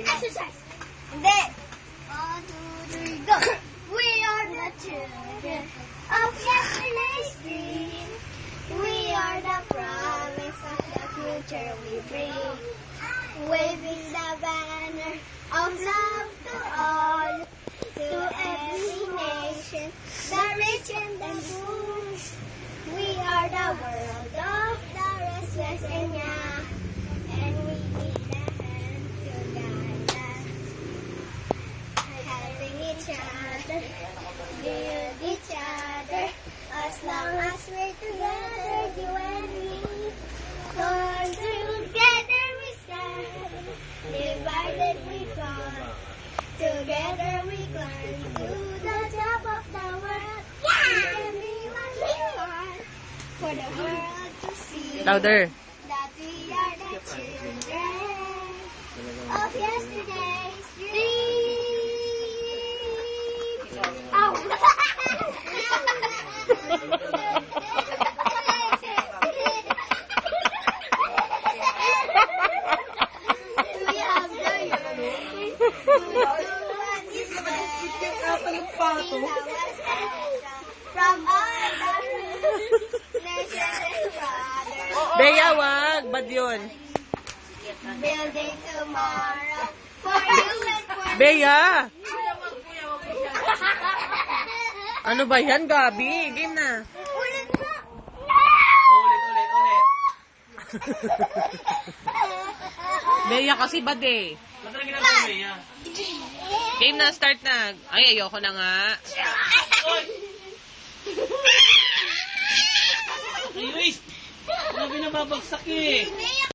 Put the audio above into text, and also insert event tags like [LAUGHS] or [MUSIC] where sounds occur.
Exercise. One, two, three, go. We are the children of. We are the promise of the future we bring. Waving the banner of love to all, to every nation, the rich and the poor. We are the world of the restless and young, and we need a hand to guide us. Helping each other, build each other, as long as we're together, you and me. For together we stand, divided we fall. Together we climb to the top of the world. We can be what we want for the world to see. Louder. That we are the children of yesterday's best. From all the nations. Bea, wag. Bad yun. Building tomorrow for you and for. Bea! [LAUGHS] Ano ba yan, Gabi? Game na. Ulit na. Ulit, ulit, ulit. Bea kasi bad eh. Ba't na ginagawa yan? Game na, start na. Ay, ayoko na nga. Ay, Luis! Grabe na babagsak eh.